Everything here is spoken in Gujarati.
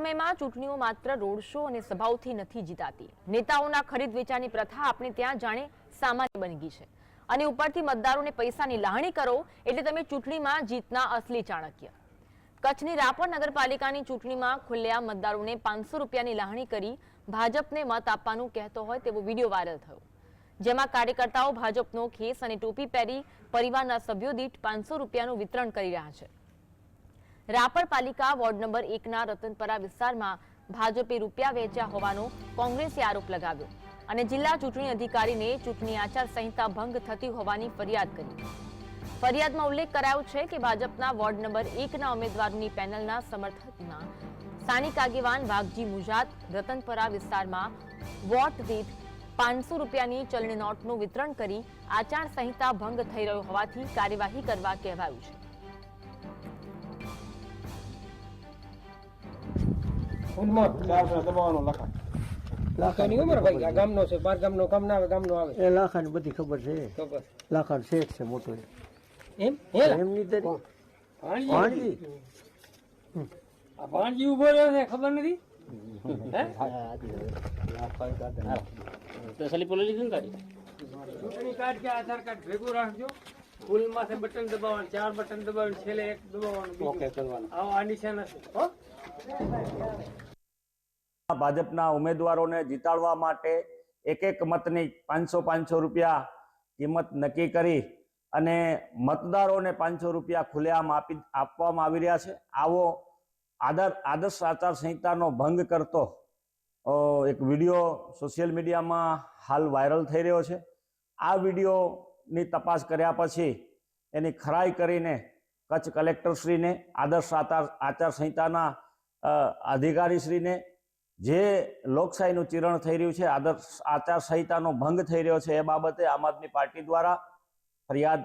સમયમાં ચૂંટણીઓ માત્ર રોડ શો અને સભાઓથી નથી જીતાતી. નેતાઓના ખરીદ વેચાણની પ્રથા આપણે ત્યાં જાણે સામાન્ય બની ગઈ છે. અને ઉપરથી મતદારોને પૈસાની લાહણી કરો એટલે તમે ચૂંટણીમાં જીતના અસલી ચાણક્ય. કચ્છની રાપર નગરપાલિકાની ચૂંટણીમાં ખુલ્લેઆમ મતદારોને પાંચસો રૂપિયાની લાહણી કરી ભાજપને મત આપવાનું કહેતો હોય તેવો વીડિયો વાયરલ થયો. જેમાં કાર્યકર્તાઓ ભાજપનો ખેસ અને ટોપી પહેરી પરિવારના સભ્યો દીઠ પાંચસો રૂપિયાનું વિતરણ કરી રહ્યા છે. રાપર પાલિકા વોર્ડ નંબર એકના રતનપરા વિસ્તારમાં ભાજપે રૂપિયા વેચ્યા હોવાનો કોંગ્રેસે આરોપ લગાવ્યો અને જિલ્લા ચૂંટણી અધિકારીને ચૂંટણી આચાર સંહિતા ભંગ થતી હોવાની ફરિયાદ કરી. ફરિયાદમાં ઉલ્લેખ કરાયો છે કે ભાજપના વોર્ડ નંબર એકના ઉમેદવારની પેનલના સમર્થકમાં સ્થાનિક આગેવાન વાઘજી મુજાત રતનપરા વિસ્તારમાં વોટ દીઠ પાંચસો રૂપિયાની ચલણી નોટનું વિતરણ કરી આચાર સંહિતા ભંગ થઈ રહ્યો હોવાથી કાર્યવાહી કરવા કહેવાયું છે. ફૂલમાં લાખાની ઉંમર ભાઈ આ ગામનો છે બાર ગામનો કામ ના આવે ગામનો આવે એ લાખાની બધી ખબર છે ખબર લાખાનો શેઠ છે મોટો એમ એમની તો ભાણજી આ ભાણજી ઊભો રહ્યો છે ખબર નથી ચૂંટણી કાર્ડ કે આધાર કાર્ડ ભેગું રાખજો ફૂલ માથે બટન દબાવવાનું ચાર બટન દબાવવાનું છેલ્લે એક દબાવવાનું બીજું. આવો આ નિશાન હશે હો ભાજપના ઉમેદવારોને જીતાડવા માટે એક એક મતની પાંચસો પાંચસો રૂપિયા કિંમત નક્કી કરી અને મતદારોને પાંચસો રૂપિયા ખુલ્લેઆમ આપી આપવામાં આવી રહ્યા છે. આવો આદર આદર્શ આચાર સંહિતાનો ભંગ કરતો એક વીડિયો સોશિયલ મીડિયામાં હાલ વાયરલ થઈ રહ્યો છે. આ વિડીયોની તપાસ કર્યા પછી એની ખરાઈ કરીને કચ્છ કલેક્ટરશ્રીને, આદર્શ આચાર આચાર સંહિતાના અધિકારીશ્રીને જે લોકશાહીનું ચિરણ થઈ રહ્યું છે, આદર્શ આચાર સંહિતાનો ભંગ થઈ રહ્યો છે, એ બાબતે આમ આદમી પાર્ટી દ્વારા ફરિયાદ